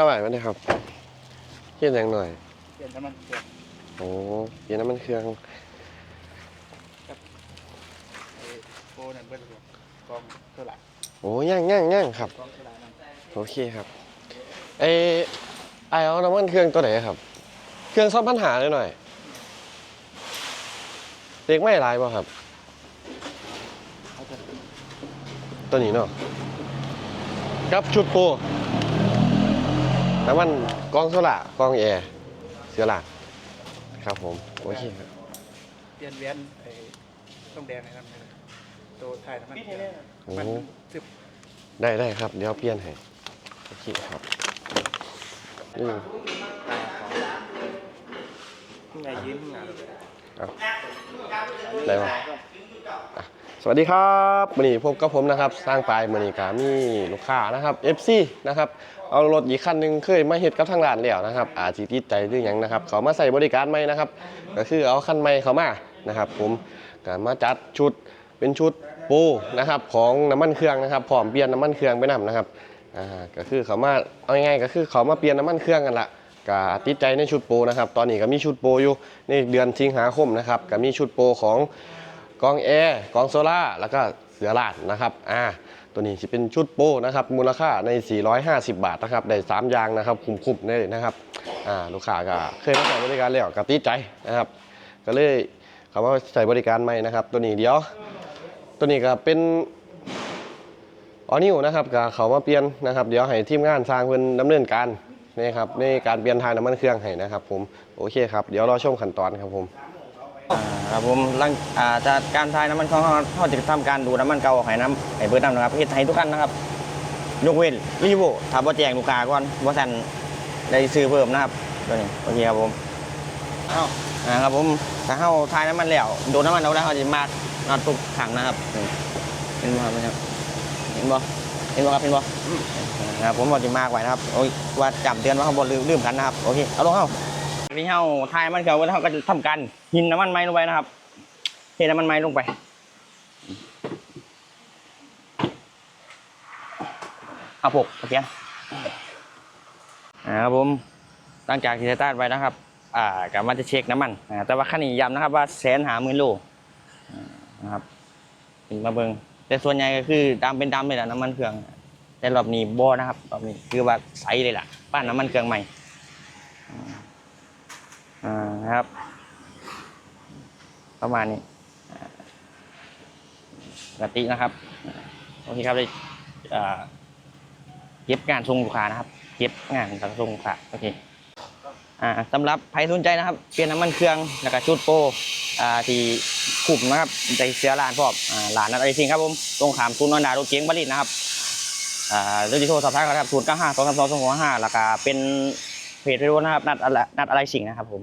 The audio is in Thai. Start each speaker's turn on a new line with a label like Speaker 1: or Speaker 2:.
Speaker 1: ข้าวไหวไหมเนี่ยครับเพี้ยนอย่างหน่อย
Speaker 2: เปลี่ยนน้ำมันเปลี่ยน
Speaker 1: โอ้เพี้ยนน้ำมันเครื่อง
Speaker 2: ไอ้โฟนั่นเบิ้ลเลยกองเท่าไหร่
Speaker 1: โอ้ย่างย่างย่างครับ
Speaker 2: กองเท่าไหร่นั่น
Speaker 1: โอเคครับเอไอเอาน้ำมันเครื่องตัวไหนครับ เครื่องซ่อมปัญหาเลยหน่อยเด็กไม่หลายป่ะครับ
Speaker 2: เขาจะ
Speaker 1: ตัวนี้เนาะกับชุดโปร น้ำมันกองโซล่ากองแอร์เสือหลักครับผม โอเคครับ
Speaker 2: เปลี่ยนเวียนไอ้ต้องแดงนะครับตัวไทยน้ำมัน
Speaker 1: โอ้
Speaker 2: มันซึบ
Speaker 1: ได้ได้ครับ เดี๋ยวเปลี่ยนให้ โอเคครับอืม
Speaker 2: ไงยิ้มงาน
Speaker 1: ได้ปะอะ สวัสดีครับมือนี้พบกับผมนะครับสร้างปลายมือนี้กามีลูกค้านะครับ FC นะครับเอารถอีกคันหนึ่งเคยมาเฮ็ดกับทางร้านแล้วนะครับ อาจสิติดใจหรือยังนะครับ เขามาใส่บริการใหม่นะครับ ก็คือเอาคันใหม่เขามานะครับ ผมก็มาจัดชุดเป็นชุดปูนะครับของน้ำมันเครื่องนะครับพร้อมเปลี่ยนน้ำมันเครื่องไปนํนะครับอ่าก็คือเขามาเอาง่ายๆก็คือเขามาเปลี่ยนน้ำมันเครื่องกันละก็ติดใจในชุดโปรนะครับ ตอนนี้ก็มีชุดโปรอยู่ในเดือนสิงหาคมนะครับก็มีชุดโปรของ กองแอร์กองโซล่าแล้วก็เสือลาดนะครับอ่าตัวนี้จะเป็นชุดโปรนะครับมูลค่าใน 450 บาทนะครับได้3ยางนะครับคุ้มๆเลยนะครับอ่าลูกค้าก็เคยมาใช้บริการแล้วก็ติดใจนะครับ ก็เลยเขามาใช้บริการใหม่นะครับ ตัวนี้เดี๋ยว ตัวนี้ก็เป็นออนิวนะครับก็เขามาเปลี่ยนนะครับ เดี๋ยวให้ทีมงานสร้างเพิ่นดำเนินการนะครับในการเปลี่ยนทายน้ำมันเครื่องให้นะครับ ผมโอเคครับเดี๋ยวรอชมขั้นตอนครับผม
Speaker 3: ครับผมหลังอ่าจากการทายน้ำมันของเขาเขาจะทำการดูดน้ำมันเก่าออกให้น้ำให้เบิดน้ำนะครับเฮ็ดให้ทุกคันนะครับ ยกเว้นรีโวถ้าบ่แจ้งลูกค้าก่อนบ่ทันได้ซื้อเพิ่มนะครับตัวนี้โอเคครับผมเอ้าอ่าครับผมถ้าเฮาทายน้ำมันแล้วดูดน้ำมันเอาแล้วเขาจะมาร์กน็อตทุกถังนะครับนี่เห็นบ่ครับเห็นบ่เห็นบ่ครับเห็นบ่นะครับผมบอกจะมากไว้นะครับโอ้ยว่าจำเตือนว่าเขาบ่ลืมลืมกันนะครับโอเคเอาลงเฮา ที่เฮาทายมันเก่าแล้วเราก็จะทำการหินน้ำมันไม้ลงไปนะครับ เทน้ำมันไม้ลงไปเอาปกโอเคอ่าครับผมหลังจากที่สตาร์ทไว้นะครับ อ่ากลับมาจะเช็คน้ำมันแต่ว่าขั้นนี้ย้ำนะครับว่าแสนหาหมื่นโลนะครับมาเบิงแต่ส่วนใหญ่ก็คือดำเป็นดำเลยแหละน้ำมันเครื่อง แต่รอบนี้บ่นะครับรอบนี้คือว่าใสเลยล่ะป้านน้ำมันเครื่องใหม่ นะครับ ประมาณนี้ปกตินะครับโอเคครับเลยอ่าเก็บงานส่งลูกค้านะครับเก็บงานสังส่งลูกค้าโอเคอ่าสำหรับใครสนใจนะครับ เปลี่ยนน้ำมันเครื่องแล้วก็ชุดโปรอ่าที่ขุมนะครับใจเสียร้านพร้อมอ่าร้านนัดไอซิงครับผมตรงขามศูนนอนดารเก๋งบริษนะครับอ่าเรื่องที่โทรสอบถามกันครับศูนย์เก้าห้าสองสามสองสองห้าแล้วก็เป็นเพจเฟซบุ๊กนะครับนัดอะไรนัดอะไรสิ่งนะครับผม